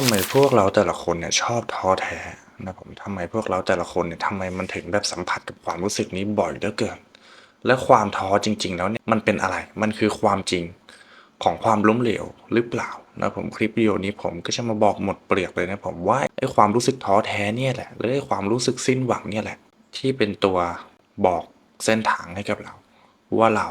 ทำไมพวกเราแต่ละคนเนี่ยชอบท้อแท้นะผมทำไมพวกเราแต่ละคนเนี่ยทำไมมันถึงแบบสัมผัสกับความรู้สึกนี้บ่อยเหลือเกิน และความท้อจริง ๆ แล้วเนี่ยมันเป็นอะไร มันคือความจริงของความล้มเหลวหรือเปล่านะผมคลิปวิดีโอนี้ผมก็จะมาบอกหมดเปลือกเลยนะผมว่าไอ้ความรู้สึกท้อแท้เนี่ยแหละหรือไอ้ความรู้สึกสิ้นหวังเนี่ยแหละ ที่เป็นตัวบอกเส้นทางให้กับเรา ว่าเรา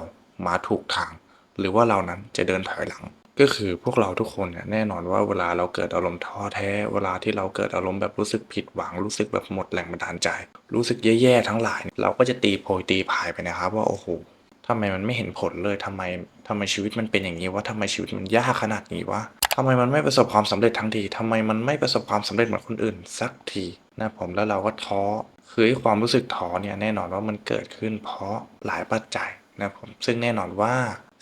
มาถูกทาง หรือว่าเรานั้นจะเดินถอยหลัง ก็คือพวกเราทุกคนเนี่ยแน่นอนว่าเวลาเราเกิดอารมณ์ท้อแท้ เวลาที่เราเกิดอารมณ์แบบรู้สึกผิดหวังรู้สึกแบบหมดแรงบันดาลใจ รู้สึกแย่ๆทั้งหลาย เราก็จะตีโพยตีพายไปนะครับ ว่าโอ้โหทำไมมันไม่เห็นผลเลยทำไมทำไมชีวิตมันเป็นอย่างนี้วะทำไมชีวิตมันยากขนาดนี้วะทำไมมันไม่ประสบความสำเร็จทั้งทีทำไมมันไม่ประสบความสำเร็จเหมือนคนอื่น สักทีนะผมแล้วเราก็ท้อคือความรู้สึกท้อเนี่ยแน่นอนว่ามันเกิดขึ้นเพราะหลายปัจจัย นะผมซึ่งแน่นอนว่า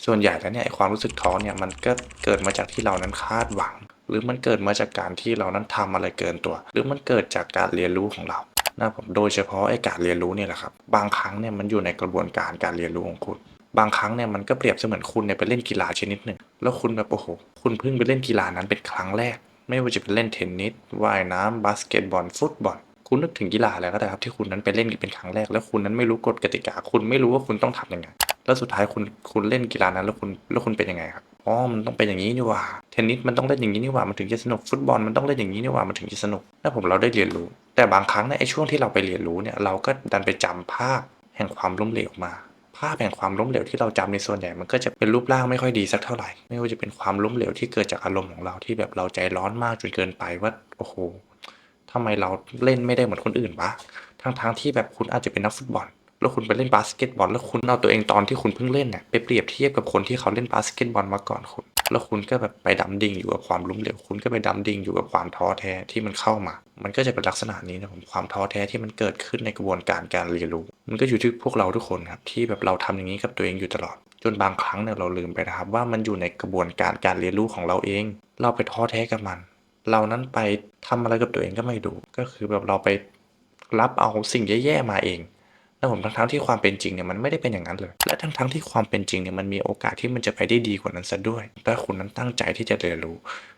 ส่วนใหญ่แล้วเนี่ยความรู้สึกท้อเนี่ยมันก็เกิดมาจากที่เรานั้นคาดหวัง หรือมันเกิดมาจากการที่เรานั้นทำอะไรเกินตัว หรือมันเกิดจากการเรียนรู้ของเรานะผมโดยเฉพาะไอ้การเรียนรู้เนี่ยแหละครับบางครั้งเนี่ยมันอยู่ในกระบวนการการเรียนรู้ของคุณ บางครั้งเนี่ยมันก็เปรียบเสมือนคุณเนี่ยไปเล่นกีฬาชนิดหนึ่ง แล้วคุณแบบโอ้โหคุณเพิ่งไปเล่นกีฬานั้นเป็นครั้งแรก ไม่ว่าจะเป็นเล่นเทนนิสว่ายน้ำบาสเกตบอลฟุตบอล คุณนึกถึงกีฬาอะไรก็ได้ครับที่คุณนั้นไปเล่นเป็นครั้งแรก แล้วคุณนั้นไม่รู้กฎกติกา คุณไม่รู้ว่าคุณต้องทำยังไง แล้วสุดท้ายคุณคุณเล่นกีฬานั้นแล้วคุณแล้วคุณเป็นยังไงครับอ๋อมันต้องเป็นอย่างนี้นี่หว่าเทนนิสมันต้องเล่นอย่างนี้นี่หว่ามันถึงจะสนุกฟุตบอลมันต้องเล่นอย่างนี้นี่หว่ามันถึงจะสนุกแล้วผมเราได้เรียนรู้ แต่บางครั้งในไอ้ช่วงที่เราไปเรียนรู้เนี่ยเราก็ดันไปจำภาพแห่งความล้มเหลวมาภาพแห่งความล้มเหลวที่เราจำในส่วนใหญ่มันก็จะเป็นรูปร่างไม่ค่อยดีสักเท่าไหร่ ไม่ว่าจะเป็นความล้มเหลวที่เกิดจากอารมณ์ของเราที่แบบเราใจร้อนมากจนเกินไปว่าโอ้โห ทำไมเราเล่นไม่ได้เหมือนคนอื่นวะทั้งๆทที่แบบคุณอาจจะเป็นนักฟุตบอล แล้วคุณไปเล่นบาสเกตบอล แล้วคุณเอาตัวเองตอนที่คุณเพิ่งเล่นเนี่ยไปเปรียบเทียบกับคนที่เขาเล่นบาสเกตบอลมาก่อนคุณ แล้วคุณก็แบบไปดำดิ่งอยู่กับความล้มเหลว คุณก็ไปดำดิ่งอยู่กับความท้อแท้ที่มันเข้ามา มันก็จะเป็นลักษณะนี้นะผม ความท้อแท้ที่มันเกิดขึ้นในกระบวนการการเรียนรู้ มันก็อยู่ที่พวกเราทุกคนครับที่แบบเราทำอย่างนี้กับตัวเองอยู่ตลอด จนบางครั้งเนี่ยเราลืมไปนะครับว่ามันอยู่ในกระบวนการการเรียนรู้ของเราเอง เราไปท้อแท้กับมัน เรานั้นไปทำอะไรกับตัวเองก็ไม่ดูก็คือแบบเราไปรับเอาสิ่งแย่ๆมาเองแล้วผมทั้งๆที่ความเป็นจริงเนี่ยมันไม่ได้เป็นอย่างนั้นเลย และทั้งๆที่ความเป็นจริงเนี่ยมันมีโอกาสที่มันจะไปได้ดีกว่านั้นซะด้วยถ้าคุณนั้นตั้งใจที่จะเรียนรู้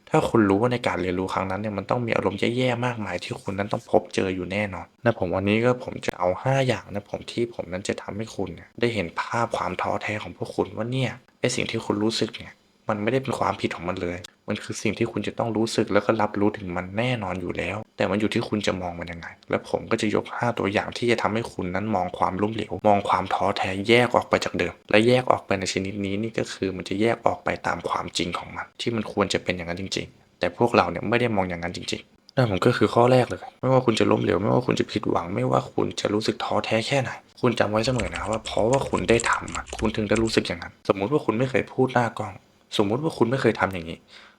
ถ้าคุณรู้ว่าในการเรียนรู้ครั้งนั้นเนี่ยมันต้องมีอารมณ์แย่ๆมากมายที่คุณนั้นต้องพบเจออยู่แน่นอนนะผมวันนี้ก็ผมจะเอา 5 อย่างนะผมที่ผมนั้นจะทำให้คุณเนี่ยได้เห็นภาพความท้อแท้ของพวกคุณว่าเนี่ยไอสิ่งที่คุณรู้สึกเนี่ยมันไม่ได้เป็นความผิดของมันเลย มันคือสิ่งที่คุณจะต้องรู้สึกแล้วก็รับรู้ถึงมันแน่นอนอยู่แล้ว แต่มันอยู่ที่คุณจะมองมันยังไง และผมก็จะยก 5 ตัวอย่างที่จะทำให้คุณนั้นมองความล้มเหลว มองความท้อแท้แยกออกไปจากเดิม และแยกออกไปในชนิดนี้นี่ก็คือมันจะแยกออกไปตามความจริงของมัน ที่มันควรจะเป็นอย่างนั้นจริง ๆ แต่พวกเราเนี่ยไม่ได้มองอย่างนั้นจริงๆนั่นผมก็คือข้อแรกเลย ไม่ว่าคุณจะล้มเหลวไม่ว่าคุณจะผิดหวัง ไม่ว่าคุณจะรู้สึกท้อแท้แค่ไหนคุณจำไว้เสมอนะว่าเพราะว่าคุณได้ทำคุณถึงได้รู้สึกอย่างนั้น สมมุติว่าคุณไม่เคยพูดหน้ากล้อง สมมุติว่าคุณไม่เคยทำอย่างนี้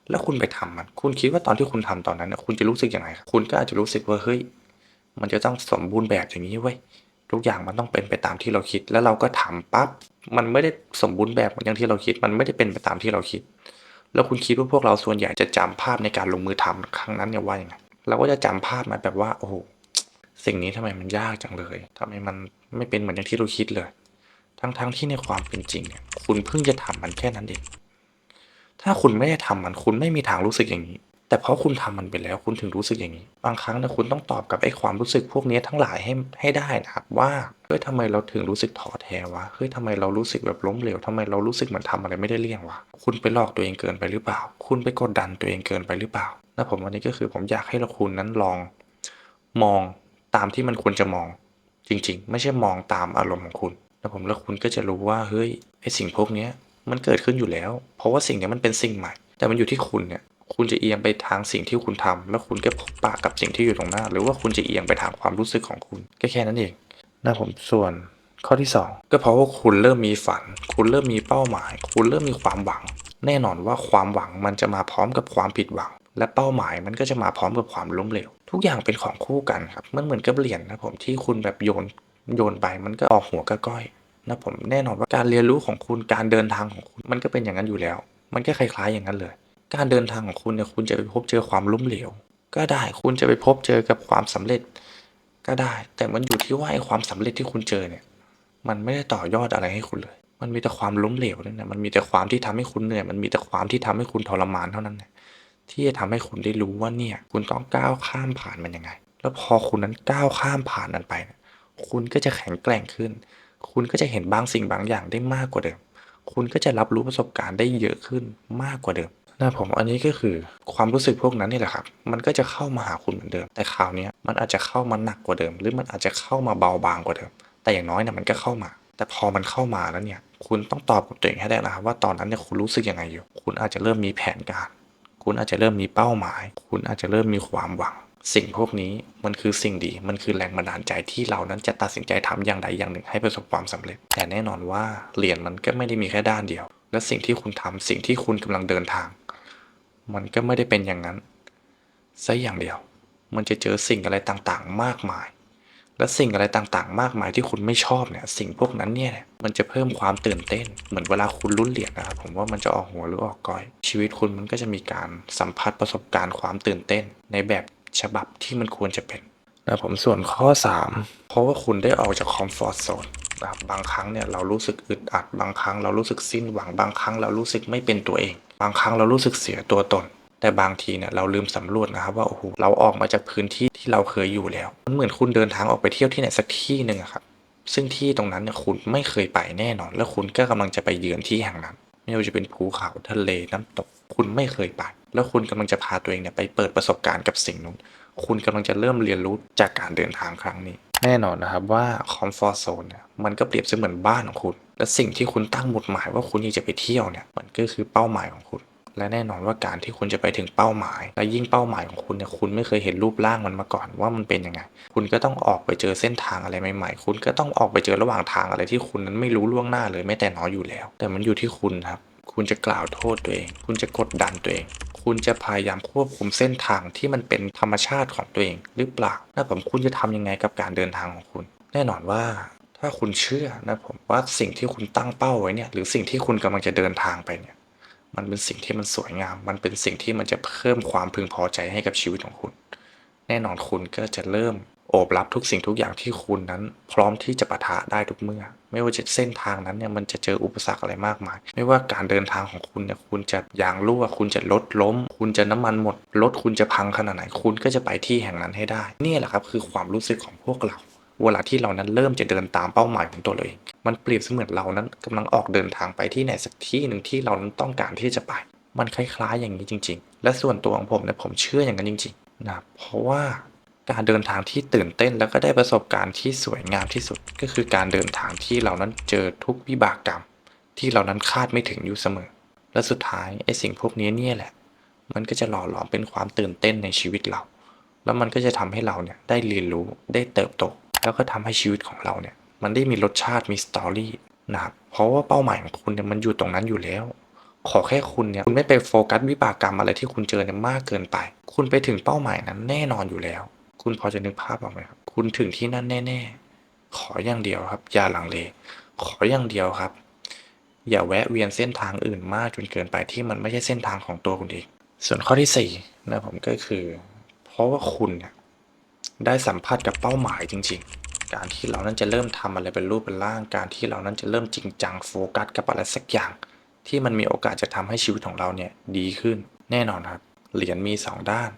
แล้วคุณไปทำมัน คุณคิดว่าตอนที่คุณทำตอนนั้นนะคุณจะรู้สึกยังไงครับคุณก็อาจจะรู้สึกว่าเฮ้ย มันจะต้องสมบูรณ์แบบอย่างนี้เว้ยทุกอย่างมันต้องเป็นไปตามที่เราคิด แล้วเราก็ทำปั๊บมันไม่ได้สมบูรณ์แบบอย่างที่เราคิด มันไม่ได้เป็นไปตามที่เราคิด แล้วคุณคิดว่าพวกเราส่วนใหญ่จะจำภาพในการลงมือทำครั้งนั้นเนี่ยว่าอยังไงเราก็จะจำภาพมาแบบว่าโอ้โหสิ่งนี้ทำไมมันยากจังเลยทำไมมันไม่เป็นเหมือนอย่างที่เราคิดเลย ทั้งๆที่ในความเป็นจริงเนี่ยคุณเพิ่งจะทำมันแค่นั้นเอง ถ้าคุณไม่ได้ทำมันคุณไม่มีทางรู้สึกอย่างนี้ แต่เพราะคุณทำมันไปแล้วคุณถึงรู้สึกอย่างนี้ บางครั้งนะคุณต้องตอบกับไอ้ความรู้สึกพวกนี้ทั้งหลายให้ให้ได้นะครับว่าเฮ้ยทำไมเราถึงรู้สึกท้อแท้วะเฮ้ยทำไมเรารู้สึกแบบล้มเหลวทำไมเรารู้สึกเหมือนทำอะไรไม่ได้เรื่องวะคุณไปหลอกตัวเองเกินไปหรือเปล่า คุณไปกดดันตัวเองเกินไปหรือเปล่านะผมวันนี้ก็คือผมอยากให้เราคุณนั้นลอง มองตามที่มันควรจะมอง จริง ๆ ไม่ใช่มองตามอารมณ์ของคุณแล้วผมแล้วคุณก็จะรู้ว่าเฮ้ยไอสิ่งพวกเนี้ย มันเกิดขึ้นอยู่แล้ว เพราะว่าสิ่งนี้มันเป็นสิ่งใหม่ แต่มันอยู่ที่คุณเนี่ย คุณจะเอียงไปทางสิ่งที่คุณทำแล้วคุณก็พบปะกับสิ่งที่อยู่ตรงหน้า หรือว่าคุณจะเอียงไปทางความรู้สึกของคุณก็แค่นั้นเองนะผมส่วนข้อที่ 2 ก็เพราะว่าคุณเริ่มมีฝัน คุณเริ่มมีเป้าหมาย คุณเริ่มมีความหวัง แน่นอนว่าความหวังมันจะมาพร้อมกับความผิดหวัง และเป้าหมายมันก็จะมาพร้อมกับความล้มเหลว ทุกอย่างเป็นของคู่กันครับ มันเหมือนกับเหรียญนะผมที่คุณแบบโยนโยนไปมันก็ออกหัวก็ก้อย นะผมแน่นอนว่าการเรียนรู้ของคุณการเดินทางของคุณมันก็เป็นอย่างนั้นอยู่แล้ว มันก็คล้ายๆอย่างนั้นเลย การเดินทางของคุณเนี่ยคุณจะไปพบเจอความล้มเหลว ก็ได้คุณจะไปพบเจอกับความสำเร็จ ก็ได้ แต่มันอยู่ที่ว่าไอ้ความสำเร็จที่คุณเจอเนี่ย มันไม่ได้ต่อยอดอะไรให้คุณเลย มันมีแต่ความล้มเหลวนั่นนะมันมีแต่ความที่ทำให้คุณเหนื่อยมันมีแต่ความที่ทำให้คุณทรมานเท่านั้นนะที่จะทำให้คุณได้รู้ว่าเนี่ย คุณต้องก้าวข้ามผ่านมันยังไง แล้วพอคุณนั้นก้าวข้ามผ่านมันไปเนี่ยคุณก็จะแข็งแกร่งขึ้น คุณก็จะเห็นบางสิ่งบางอย่างได้มากกว่าเดิม คุณก็จะรับรู้ประสบการณ์ได้เยอะขึ้นมากกว่าเดิมนะผมอันนี้ก็คือความรู้สึกพวกนั้นนี่แหละครับ มันก็จะเข้ามาหาคุณเหมือนเดิม แต่คราวนี้มันอาจจะเข้ามาหนักกว่าเดิม หรือมันอาจจะเข้ามาเบาบางกว่าเดิม แต่อย่างน้อยเนี่ยมันก็เข้ามา แต่พอมันเข้ามาแล้วเนี่ย คุณต้องตอบกับตัวเองให้ได้นะครับว่าตอนนั้นเนี่ยคุณรู้สึกยังไงอยู่ คุณอาจจะเริ่มมีแผนการ คุณอาจจะเริ่มมีเป้าหมาย คุณอาจจะเริ่มมีความหวัง สิ่งพวกนี้มันคือสิ่งดี มันคือแรงบันดาลใจที่เรานั้นจะตัดสินใจทำอย่างใดอย่างหนึ่งให้ประสบความสำเร็จ แต่แน่นอนว่าเหรียญมันก็ไม่ได้มีแค่ด้านเดียว และสิ่งที่คุณทำสิ่งที่คุณกำลังเดินทาง มันก็ไม่ได้เป็นอย่างนั้นซะอย่างเดียว มันจะเจอสิ่งอะไรต่างๆ มากมาย และสิ่งอะไรต่างๆ มากมายที่คุณไม่ชอบเนี่ย สิ่งพวกนั้นเนี่ยมันจะเพิ่มความตื่นเต้น เหมือนเวลาคุณลุ้นเหรียญนะครับผมว่ามันจะออกหัวหรือออกก้อย ชีวิตคุณมันก็จะมีการสัมผัสประสบการณ์ความตื่นเต้น ในแบบ ฉบับที่มันควรจะเป็นนะผมส่วนข้อ 3 เพราะว่าคุณได้ออกจากคอมฟอร์ทโซนนะครับบางครั้งเนี่ยเรารู้สึกอึดอัด บางครั้งเรารู้สึกสิ้นหวัง บางครั้งเรารู้สึกไม่เป็นตัวเอง บางครั้งเรารู้สึกเสียตัวตน แต่บางทีเนี่ยเราลืมสำรวจนะครับว่าโอ้โหเราออกมาจากพื้นที่ที่เราเคยอยู่แล้ว มันเหมือนคุณเดินทางออกไปเที่ยวที่ไหนสักที่หนึ่งครับซึ่งที่ตรงนั้นเนี่ยคุณไม่เคยไปแน่นอน แล้วคุณก็กำลังจะไปเยือนที่แห่งนั้น ไม่ว่าจะเป็นภูเขาทะเลน้ำตก คุณไม่เคยไป แล้วคุณกำลังจะพาตัวเองเนี่ยไปเปิดประสบการณ์กับสิ่งนู้น คุณกำลังจะเริ่มเรียนรู้จากการเดินทางครั้งนี้ แน่นอนนะครับว่าคอมฟอร์ z โซนเนี่ยมันก็เปรียบเสมือนบ้านของคุณ และสิ่งที่คุณตั้งหมุดหมายว่าคุณอยากจะไปเที่ยวเนี่ยมันก็คือเป้าหมายของคุณ และแน่นอนว่าการที่คุณจะไปถึงเป้าหมาย และยิ่งเป้าหมายของคุณเนี่ยคุณไม่เคยเห็นรูปร่างมันมาก่อนว่ามันเป็นยังไง คุณก็ต้องออกไปเจอเส้นทางอะไรใหม่ๆ คุณก็ต้องออกไปเจอระหว่างทางอะไรที่คุณนั้นไม่รู้ล่วงหน้าเลยแม้แต่น้อยอยู่แล้ว แต่มันอยู่ที่คุณครับ คุณจะกล่าวโทษตัวเอง คุณจะกดดันตัวเอง คุณจะพยายามควบคุมเส้นทางที่มันเป็นธรรมชาติของตัวเองหรือเปล่านะผมคุณจะทำยังไงกับการเดินทางของคุณ แน่นอนว่าถ้าคุณเชื่อนะผมว่าสิ่งที่คุณตั้งเป้าไว้เนี่ยหรือสิ่งที่คุณกำลังจะเดินทางไปเนี่ยมันเป็นสิ่งที่มันสวยงาม มันเป็นสิ่งที่มันจะเพิ่มความพึงพอใจให้กับชีวิตของคุณ แน่นอนคุณก็จะเริ่ม โอบรับทุกสิ่งทุกอย่างที่คุณนั้น พร้อมที่จะปะทะได้ทุกเมื่อ ไม่ว่าจะเส้นทางนั้นเนี่ยมันจะเจออุปสรรคอะไรมากมาย ไม่ว่าการเดินทางของคุณเนี่ยคุณจะยางรั่วคุณจะรถล้ม คุณจะน้ำมันหมดรถคุณจะพังขนาดไหนคุณก็จะไปที่แห่งนั้นให้ได้นี่แหละครับคือความรู้สึกของพวกเราเวลาที่เรานั้นเริ่มจะเดินตามเป้าหมายของตัวเราเองมันเปรียบเสมือนเรานั้นกำลังออกเดินทางไปที่ไหนสักที่หนึ่งที่เรานั้นต้องการที่จะไป มันคล้ายๆอย่างนี้จริง ๆ และส่วนตัวของผมเนี่ยผมเชื่ออย่างนั้นจริงๆนะเพราะว่า การเดินทางที่ตื่นเต้นแล้วก็ได้ประสบการณ์ที่สวยงามที่สุด ก็คือการเดินทางที่เรานั้นเจอทุกวิบากกรรม ที่เรานั้นคาดไม่ถึงอยู่เสมอ และสุดท้ายไอ้สิ่งพวกนี้เนี่ยแหละ มันก็จะหล่อหลอมเป็นความตื่นเต้นในชีวิตเรา แล้วมันก็จะทำให้เราเนี่ยได้เรียนรู้ได้เติบโต แล้วก็ทำให้ชีวิตของเราเนี่ยมันได้มีรสชาติมีสตอรี่นะครับเพราะว่าเป้าหมายของคุณเนี่ยมันอยู่ตรงนั้นอยู่แล้ว ขอแค่คุณเนี่ยคุณไม่ไปโฟกัสวิบากกรรมอะไรที่คุณเจอเนี่ยมากเกินไป คุณไปถึงเป้าหมายนั้นแน่นอนอยู่แล้ว คุณพอจะนึกภาพออกไหมครับ คุณถึงที่นั่นแน่ ๆ ขออย่างเดียวครับ อย่าหลังเล ขออย่างเดียวครับ อย่าแวะเวียนเส้นทางอื่นมากจนเกินไปที่มันไม่ใช่เส้นทางของตัวคุณเอง ส่วนข้อที่สี่นะผมก็คือ เพราะว่าคุณเนี่ยได้สัมผัสกับเป้าหมายจริง ๆ การที่เรานั้นจะเริ่มทำอะไรเป็นรูปเป็นร่าง การที่เรานั้นจะเริ่มจริงจังโฟกัสกับอะไรสักอย่าง ที่มันมีโอกาสจะทำให้ชีวิตของเราเนี่ยดีขึ้น แน่นอนครับ เหรียญมีสองด้าน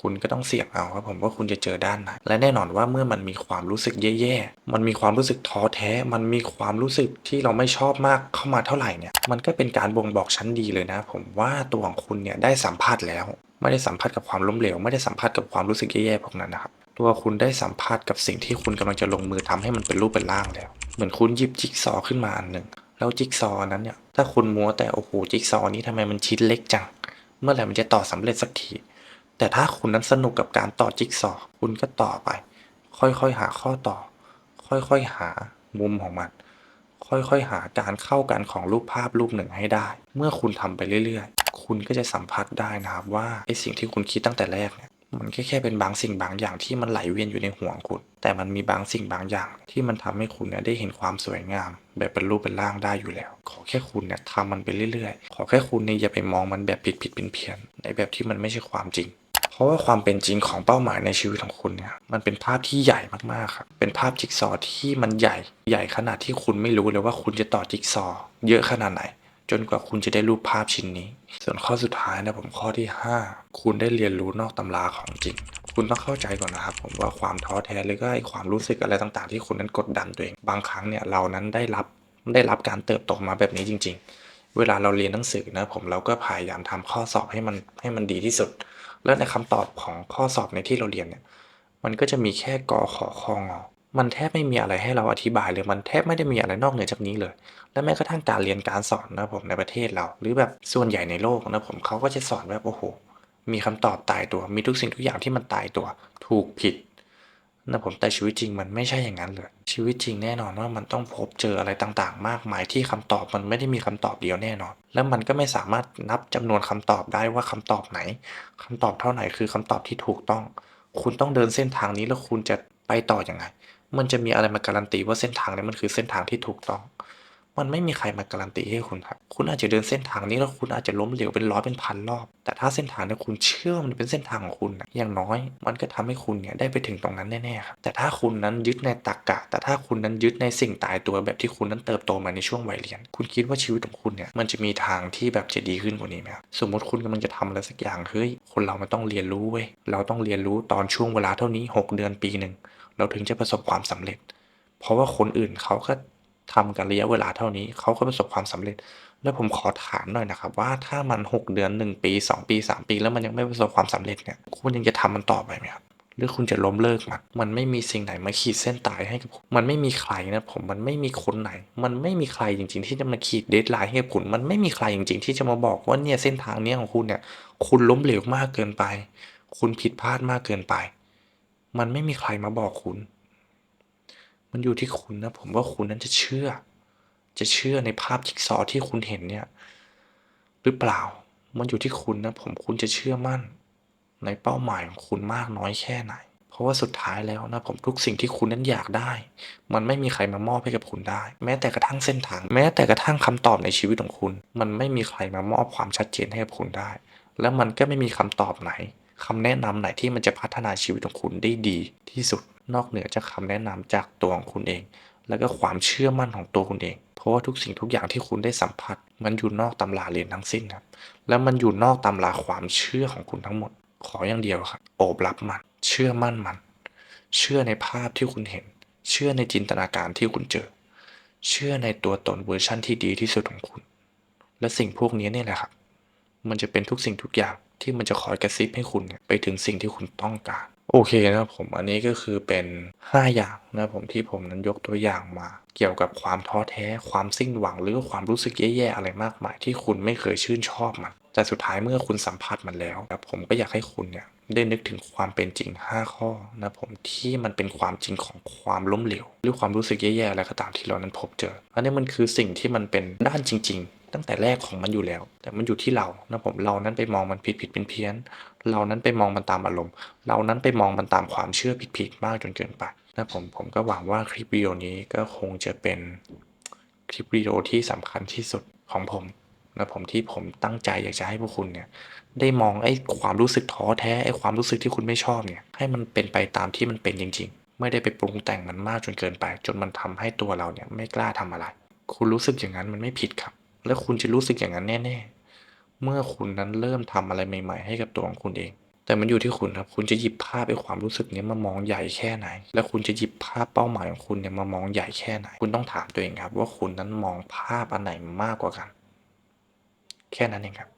คุณก็ต้องเสี่ยงเอาครับผมว่าคุณจะเจอด้านไหนและแน่นอนว่าเมื่อมันมีความรู้สึกแย่ๆ มันมีความรู้สึกท้อแท้ มันมีความรู้สึกที่เราไม่ชอบมากเข้ามาเท่าไหร่เนี่ย มันก็เป็นการบ่งบอกชั้นดีเลยนะ ผมว่าตัวของคุณเนี่ยได้สัมผัสแล้ว ไม่ได้สัมผัสกับความล้มเหลว ไม่ได้สัมผัสกับความรู้สึกแย่ๆพวกนั้นนะครับ ตัวคุณได้สัมผัสกับสิ่งที่คุณกำลังจะลงมือทำให้มันเป็นรูปเป็นร่างแล้ว เหมือนคุณหยิบจิ๊กซอขึ้นมาอันหนึ่ง แล้วจิ๊กซอ์นั้นเนี่ย ถ้าคุณมัวแต่โอ้โหจิ๊กซอนี้ทำไมมันชิ้นเล็กจัง เมื่อไหร่มันจะต่อสำเร็จสักที แต่ถ้าคุณนั้นสนุกกับการต่อจิ๊กซอว์คุณก็ต่อไป ค่อยๆหาข้อต่อ ค่อยๆหามุมของมัน ค่อยๆหาการเข้ากันของรูปภาพรูปหนึ่งให้ได้ เมื่อคุณทำไปเรื่อยๆ คุณก็จะสัมผัสได้นะครับว่าไอสิ่งที่คุณคิดตั้งแต่แรกเนี่ยมันแค่แค่เป็นบางสิ่งบางอย่างที่มันไหลเวียนอยู่ในหัวงคุณ แต่มันมีบางสิ่งบางอย่าง ที่มันทำให้คุณเนี่ยได้เห็นความสวยงาม แบบเป็นรูปเป็นร่างได้อยู่แล้ว ขอแค่คุณเนี่ยทำมันไปเรื่อยๆ ขอแค่คุณเนี่ยอย่าไปมองมันแบบผิดผิดเป็นเพี้ยนๆในแบบที่มันไม่ใช่ความจริง เพราะว่าความเป็นจริงของเป้าหมายในชีวิตของคุณเนี่ยมันเป็นภาพที่ใหญ่มากๆครับเป็นภาพจิ๊กซอว์ที่มันใหญ่ใหญ่ขนาดที่คุณไม่รู้เลยว่าคุณจะต่อจิ๊กซอว์เยอะขนาดไหน จนกว่าคุณจะได้รูปภาพชิ้นนี้ ส่วนข้อสุดท้ายนะผมข้อที่ 5 คุณได้เรียนรู้นอกตำราของจริง คุณต้องเข้าใจก่อนนะครับผมว่าความท้อแท้หรือก็ไอความรู้สึกอะไรต่างๆ ที่คุณนั้นกดดันตัวเอง บางครั้งเนี่ยเรานั้นได้รับได้รับการเติบโตมาแบบนี้จริง ๆ เวลาเราเรียนหนังสือนะผมเราก็พยายามทำข้อสอบให้มันให้มันดีที่สุด แล้วในคำตอบของข้อสอบในที่เราเรียนเนี่ย มันก็จะมีแค่กอขอคองอมันแทบไม่มีอะไรให้เราอธิบายเลย มันแทบไม่ได้มีอะไรนอกเหนือจากนี้เลย และแม้กระทั่งการเรียนการสอนนะผมในประเทศเรา หรือแบบส่วนใหญ่ในโลกนะผมเขาก็จะสอนแบบโอ้โห มีคำตอบตายตัว มีทุกสิ่งทุกอย่างที่มันตายตัว ถูกผิด นะผมแต่ชีวิตจริงมันไม่ใช่อย่างนั้นเลย ชีวิตจริงแน่นอนว่ามันต้องพบเจออะไรต่างๆ มากมายที่คำตอบมันไม่ได้มีคำตอบเดียวแน่นอน แล้วมันก็ไม่สามารถนับจำนวนคำตอบได้ว่าคำตอบไหนคำตอบเท่าไหนคือคำตอบที่ถูกต้อง คุณต้องเดินเส้นทางนี้แล้วคุณจะไปต่ออยังไง มันจะมีอะไรมาการันตีว่าเส้นทางนี้มันคือเส้นทางที่ถูกต้อง มันไม่มีใครมาการันตีให้คุณครับ คุณอาจจะเดินเส้นทางนี้แล้วคุณอาจจะล้มเหลวเป็นร้อยเป็นพันรอบ แต่ถ้าเส้นทางนี้คุณเชื่อมันเป็นเส้นทางของคุณนะอย่างน้อย มันก็ทำให้คุณเนี่ยได้ไปถึงตรงนั้นแน่ๆครับ แต่ถ้าคุณนั้นยึดในตรรกะ แต่ถ้าคุณนั้นยึดในสิ่งตายตัวแบบที่คุณนั้นเติบโตมาในช่วงวัยเรียน คุณคิดว่าชีวิตของคุณเนี่ย มันจะมีทางที่แบบจะดีขึ้นกว่านี้ไหมครับ สมมติคุณกำลังจะทำอะไรสักอย่าง เฮ้ย คนเรามันต้องเรียนรู้เว้ย เราต้องเรียนรู้ตอนช่วงเวลาเท่านี้ 6 เดือนปีหนึ่ง เราถึงจะประสบความสำเร็จ เพราะว่าคนอื่นเขาก็ ทำกันระยะเวลาเท่านี้เขาก็ประสบความสำเร็จ แล้วผมขอถามหน่อยนะครับ ว่าถ้ามัน 6 เดือน 1 ปี 2 ปี 3 ปี แล้วมันยังไม่ประสบความสำเร็จเนี่ยคุณยังจะทำมันต่อไปไหมครับหรือคุณจะล้มเลิกมัน มันไม่มีสิ่งไหนมาขีดเส้นตายให้กับคุณมันไม่มีใครนะผม มันไม่มีคนไหน มันไม่มีใครจริง ๆ ที่จะมาขีดเดทไลน์ให้กับคุณ มันไม่มีใครจริง ๆ ที่จะมาบอกว่าเนี่ยเส้นทางเนี้ยของคุณเนี่ย คุณล้มเหลวมากเกินไป คุณผิดพลาดมากเกินไป มันไม่มีใครมาบอกคุณ มันอยู่ที่คุณนะ ผมว่าคุณนั้นจะเชื่อ จะเชื่อในภาพจิ๊กซอว์ที่คุณเห็นเนี่ย หรือเปล่า มันอยู่ที่คุณนะ ผมคุณจะเชื่อมั่น ในเป้าหมายของคุณมากน้อยแค่ไหน เพราะว่าสุดท้ายแล้วนะผมทุกสิ่งที่คุณนั้นอยากได้ มันไม่มีใครมามอบให้กับคุณได้ แม้แต่กระทั่งเส้นทาง แม้แต่กระทั่งคำตอบในชีวิตของคุณ มันไม่มีใครมามอบความชัดเจนให้กับคุณได้ แล้วมันก็ไม่มีคำตอบไหน คำแนะนำไหนที่มันจะพัฒนาชีวิตของคุณได้ดีที่สุดนอกเหนือจากคำแนะนำจากตัวของคุณเอง แล้วก็ความเชื่อมั่นของตัวคุณเอง เพราะว่าทุกสิ่งทุกอย่างที่คุณได้สัมผัส มันอยู่นอกตำราเรียนทั้งสิ้นครับ แล้วมันอยู่นอกตำราความเชื่อของคุณทั้งหมด ขออย่างเดียวครับ โอบรับมัน เชื่อมั่นมัน เชื่อในภาพที่คุณเห็น เชื่อในจินตนาการที่คุณเจอ เชื่อในตัวตนเวอร์ชั่นที่ดีที่สุดของคุณ และสิ่งพวกนี้เนี่ยแหละครับ มันจะเป็นทุกสิ่งทุกอย่างที่มันจะคอยกระซิบให้คุณไปถึงสิ่งที่คุณต้องการ โอเคนะครับผมอันนี้ก็คือเป็น 5 อย่างนะผมที่ผมนั้นยกตัวอย่างมา เกี่ยวกับความท้อแท้ความสิ้นหวังหรือว่าความรู้สึกแย่ๆอะไรมากมาย ที่คุณไม่เคยชื่นชอบมัน แต่สุดท้ายเมื่อคุณสัมผัสมันแล้วครับผมก็อยากให้คุณเนี่ยได้นึกถึงความเป็นจริง 5 ข้อนะผมที่มันเป็นความจริงของความล้มเหลวหรือความรู้สึกแย่ๆอะไรก็ตามที่เรานั้นพบเจอ อันนี้มันคือสิ่งที่มันเป็นด้านจริงๆ ตั้งแต่แรกของมันอยู่แล้ว แต่มันอยู่ที่เรานะผมเรานั้นไปมองมันผิดผิดเป็นเพี้ยน เรานั้นไปมองมันตามอารมณ์ เรานั้นไปมองมันตามความเชื่อผิดๆมากจนเกินไปนะผมผมก็หวังว่าคลิปวิดีโอนี้ก็คงจะเป็นคลิปวิดีโอที่สำคัญที่สุดของผมนะผมที่ผมตั้งใจอยากจะให้พวกคุณเนี่ยได้มองไอ้ความรู้สึกท้อแท้ไอ้ความรู้สึกที่คุณไม่ชอบเนี่ยให้มันเป็นไปตามที่มันเป็นจริง ๆ ไม่ได้ไปปรุงแต่งมันมากจนเกินไป จนมันทำให้ตัวเราเนี่ยไม่กล้าทำอะไร คุณรู้สึกอย่างนั้นมันไม่ผิดครับ และคุณจะรู้สึกอย่างนั้นแน่ๆ เมื่อคุณนั้นเริ่มทำอะไรใหม่ๆ ให้กับตัวของคุณเอง แต่มันอยู่ที่คุณครับ คุณจะหยิบภาพไอ้ความรู้สึกนี้มามองใหญ่แค่ไหน และคุณจะหยิบภาพเป้าหมายของคุณเนี่ยมามองใหญ่แค่ไหน คุณต้องถามตัวเองครับ ว่าคุณนั้นมองภาพอันไหนมากกว่ากัน แค่นั้นเองครับ